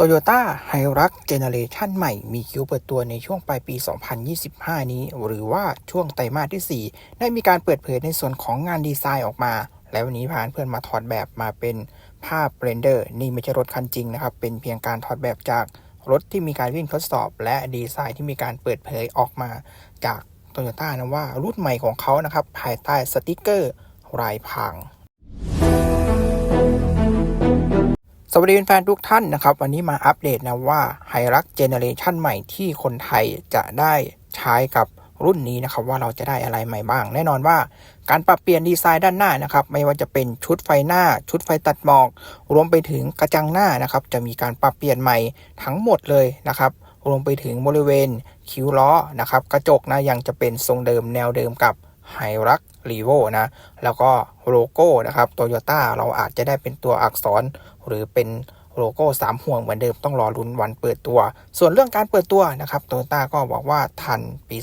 Toyota h i r u x Generation ใหม่มีคิวเปิดตัวในช่วงปลายปี 2025 นี้ หรือว่าช่วงไตรมาสที่ 4 ได้มีการเปิดเผยในส่วนของงานดีไซน์ออกมา แล้ววันนี้พานเพื่อนมาถอดแบบมาเป็นภาพเรนเดอร์ นี่ไม่ใช่รถคันจริงนะครับ เป็นเพียงการถอดแบบจากรถที่มีการวิ่งทดสอบ และดีไซน์ที่มีการเปิดเผยออกมาจาก Toyota นะว่ารุ่นใหม่ของเขานะครับภายใต้สติกเกอร์ลายพราง สวัสดีแฟนทุกท่านนะครับ วันนี้มาอัปเดตนะว่าไฮรักเจเนเรชันใหม่ที่คนไทยจะได้ใช้กับรุ่นนี้นะครับ ว่าเราจะได้อะไรใหม่บ้าง แน่นอนว่าการปรับเปลี่ยนดีไซน์ด้านหน้านะครับ ไม่ว่าจะเป็นชุดไฟหน้า ชุดไฟตัดหมอก รวมไปถึงกระจังหน้านะครับ จะมีการปรับเปลี่ยนใหม่ทั้งหมดเลยนะครับรวมไปถึงบริเวณคิ้วล้อนะครับ กระจกนะยังจะเป็นทรงเดิมแนวเดิมกับ ไฮรักรีโวนะ แล้วก็โลโก้นะครับโตโยต้าเราอาจจะได้เป็นตัวอักษร หรือเป็นโลโก้สามห่วงเหมือนเดิมต้องรอลุ้นวันเปิดตัว ส่วนเรื่องการเปิดตัวนะครับโตโยต้าก็บอกว่าทันปี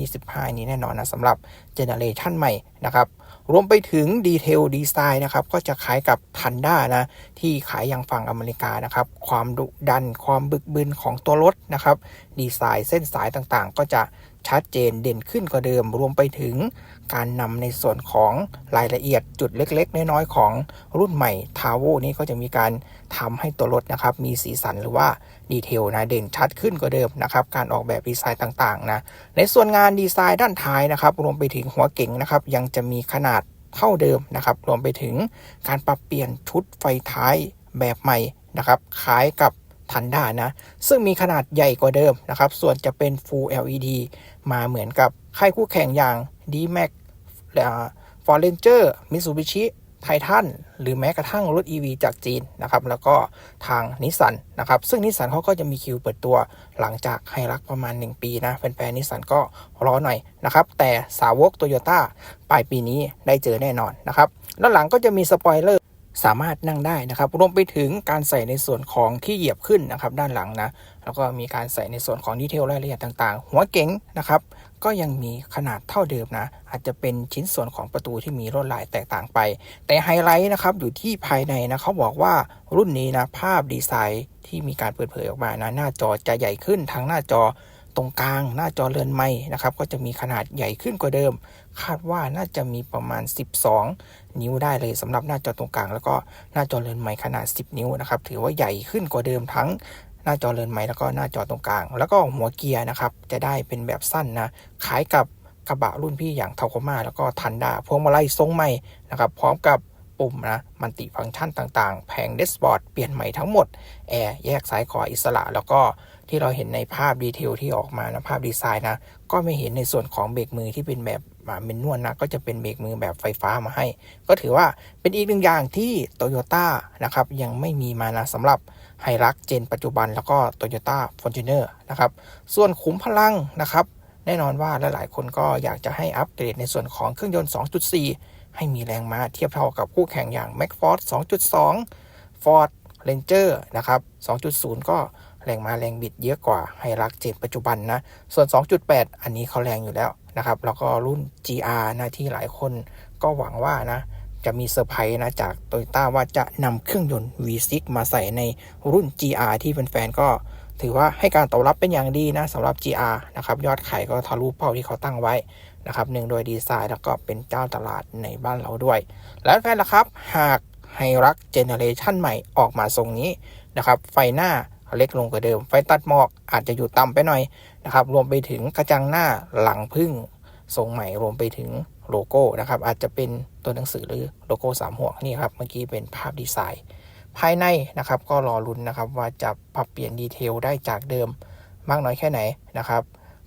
2025 นี้แน่นอนนะสำหรับ เจเนเรชันใหม่นะครับรวมไปถึงดีเทลดีไซน์นะครับก็จะคล้ายกับทันด้านะที่ขายยังฝั่งอเมริกานะครับความดุดันความบึกบึนของตัวรถนะครับดีไซน์เส้นสายต่างๆ ก็จะชัดเจนเด่นขึ้นกว่าเดิม รวมไปถึงการนำในส่วนของรายละเอียดจุดเล็กๆ น้อยๆ ของรุ่นใหม่ทาวโวนี้ก็จะมีการทำให้ตัวรถนะครับมีสีสันหรือว่าดีเทลนะเด่นชัดขึ้นกว่าเดิมนะครับการออกแบบดีไซน์ต่างๆนะในส่วนงานดีไซน์ด้านท้ายนะครับรวมไปถึงหัวเก๋งนะครับยังจะมีขนาดเท่าเดิมนะครับรวมไปถึงการปรับเปลี่ยนชุดไฟท้ายแบบใหม่นะครับคล้ายกับทันด้านะ ซึ่งมีขนาดใหญ่กว่าเดิมนะครับ ส่วนจะเป็น Full LED มาเหมือนกับค่ายคู่แข่งอย่าง D-Max ฟอร์เรนเจอร์มิสูบิชิ ไททันหรือแม้กระทั่งรถ EV จากจีนนะครับแล้วก็ทางนิสสันนะครับซึ่งนิสสันเขาก็จะมีคิวเปิดตัวหลังจากไฮรักประมาณ 1 ปีนะแฟนๆนิสสันก็รอหน่อยนะครับแต่สาวกโตโยต้าปลายปีนี้ได้เจอแน่นอนนะครับด้านหลังก็จะมีสปอยเลอร์ สามารถนั่งได้นะครับรวมไปถึงการใส่ในส่วนของที่เหยียบขึ้นนะครับ ด้านหลังนะแล้วก็มีการใส่ในส่วนของดีเทลรายละเอียดต่างๆ หัวเก๋งนะครับ ก็ยังมีขนาดเท่าเดิมนะ อาจจะเป็นชิ้นส่วนของประตูที่มีลวดลายแตกต่างไป แต่ไฮไลท์นะครับอยู่ที่ภายในนะเขาบอกว่ารุ่นนี้นะภาพดีไซน์ที่มีการเปิดเผยออกมานะหน้าจอจะใหญ่ขึ้นทั้งหน้าจอ ตรงกลางหน้าจอเรือนไม้นะครับ ก็จะมีขนาดใหญ่ขึ้นกว่าเดิม คาดว่าน่าจะมีประมาณ 12 นิ้วได้เลยสำหรับหน้าจอตรงกลาง แล้วก็หน้าจอเรือนไม้ขนาด 10 นิ้วนะครับ ถือว่าใหญ่ขึ้นกว่าเดิมทั้งหน้าจอเรือนไม้แล้วก็หน้าจอตรงกลาง แล้วก็หัวเกียร์นะครับ จะได้เป็นแบบสั้นนะคล้ายกับกระบะรุ่นพี่อย่างทาโคมาแล้วก็ทันดาพวงมาลัยทรงใหม่นะครับ พร้อมกับ ปุ่มนะมันติฟังก์ชันต่างๆ แผงเดสบอร์ดเปลี่ยนใหม่ทั้งหมด แอร์แยกซ้ายขวาอิสระ แล้วก็ที่เราเห็นในภาพดีเทลที่ออกมานะภาพดีไซน์นะก็ไม่เห็นในส่วนของเบรกมือที่เป็นแบบเมนนวลนะก็จะเป็นเบรกมือแบบไฟฟ้ามาให้ ก็ถือว่าเป็นอีกหนึ่งอย่างที่โตโยต้านะครับยังไม่มีมานะสำหรับไฮรักเจนปัจจุบันแล้วก็โตโยต้าฟอร์จูเนอร์นะครับส่วนขุมพลังนะครับ แน่นอนว่าหลายๆคนก็อยากจะให้อัปเกรดในส่วนของเครื่องยนต์ 2.4 ให้มีแรงม้าเทียบเท่ากับคู่แข่งอย่าง m c f o r d 2.2 Ford Ranger นะครับ 2.0 ก็แรงมาแรงบิดเยอะกว่าไฮรักเจนปัจจุบันนะ ส่วน 2.8 อันนี้เขาแรงอยู่แล้วนะครับ แล้วก็รุ่น GR นะที่หลายคนก็หวังว่านะ จะมีเซอร์ไพรส์นะจากโตโยต้าว่าจะนำเครื่องยนต์ V6 มาใส่ในรุ่น GR ที่แฟนๆก็ ถือว่าให้การตอบรับเป็นอย่างดีนะสำหรับ GR นะครับยอดขายก็ทะลุเป้าที่เขาตั้งไว้นะครับหนึ่งโดยดีไซน์แล้วก็เป็นเจ้าตลาดในบ้านเราด้วย แล้วแฟนล่ะครับ หากไฮรักเจเนเรชันใหม่ออกมาทรงนี้นะครับไฟหน้าเล็กลงกว่าเดิม ไฟตัดหมอกอาจจะอยู่ต่ำไปหน่อยนะครับรวมไปถึงกระจังหน้าหลังพึ่งทรงใหม่รวมไปถึงโลโก้นะครับอาจจะเป็นตัวหนังสือหรือโลโก้สามห่วงนี่ครับเมื่อกี้เป็นภาพดีไซน์ ภายในนะครับ ก็รอรุนนะครับว่าจะปรับเปลี่ยนดีเทลได้จากเดิมมากน้อยแค่ไหนนะครับ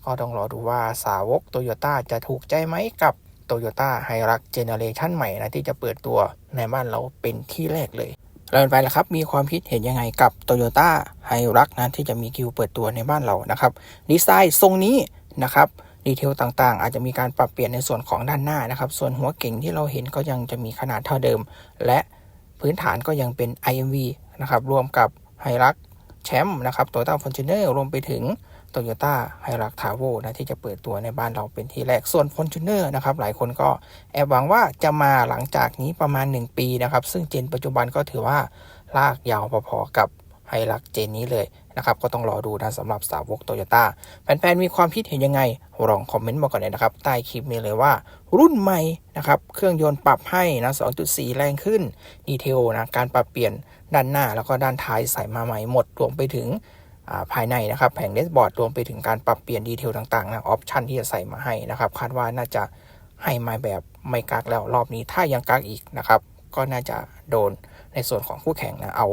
ก็ต้องรอดูว่าสาวกโตโยต้าจะถูกใจไหมกับโตโยต้าไฮรักเจเนเรชันใหม่นะที่จะเปิดตัวในบ้านเราเป็นที่แรกเลยแล้วไปแล้วครับ มีความคิดเห็นยังไงกับ Toyota h i r u x นะที่จะมีคิวเปิดตัวในบ้านเรานะครับ ดีไซน์ทรงนี้นะครับ ดีเทลต่างๆ อาจจะมีการปรับเปลี่ยนในส่วนของด้านหน้านะครับ ส่วนหัวเก่งที่เราเห็นก็ยังจะมีขนาดเท่าเดิม และ พื้นฐานก็ยังเป็น IMV นะครับรวมกับ h i r u x แชมป์นะครับ Toyota Fortuner รวมไปถึงโตโยต้าไฮรักทาโวนะที่จะเปิดตัวในบ้านเราเป็นที่แรก ส่วน f o r t u n e r นะครับหลายคนก็แอบหวังว่าจะมาหลังจากนี้ประมาณ 1 ปีนะครับ ซึ่งเจนปัจจุบันก็ถือว่าลากยาวพอๆกับไฮรักเจนนี้เลย นะครับก็ต้องรอดูนะสำหรับสาวกโตโยต้าแฟนๆมีความคิดเห็นยังไงลองคอมเมนต์มาก่อนเลยนะครับใต้คลิปนี้เลยว่า รุ่นใหม่นะครับเครื่องยนต์ปรับให้นะ 2.4 แรงขึ้นดีเทลนะการปรับเปลี่ยนด้านหน้าแล้วก็ด้านท้ายใส่มาใหม่หมดรวมไปถึงอ่าภายในนะครับแผงเดสบอร์ดรวมไปถึงการปรับเปลี่ยนดีเทลต่างๆนะออปชันที่จะใส่มาให้นะครับคาดว่าน่าจะให้มาแบบไม่กักแล้วรอบนี้ถ้ายังกักอีกนะครับก็น่าจะโดนในส่วนของคู่แข่งนะเอา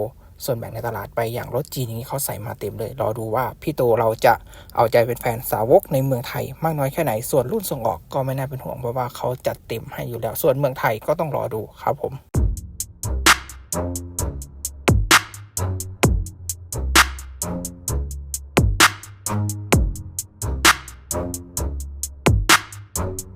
ส่วนแบ่งในตลาดไปอย่างรถจีนอย่างนี้เขาใส่มาเต็มเลย รอดูว่าพี่โตเราจะเอาใจเป็นแฟนสาวกในเมืองไทย มากน้อยแค่ไหน ส่วนรุ่นส่งออกก็ไม่น่าเป็นห่วงเพราะว่าเขาจัดเต็มให้อยู่แล้ว ส่วนเมืองไทยก็ต้องรอดูครับผม t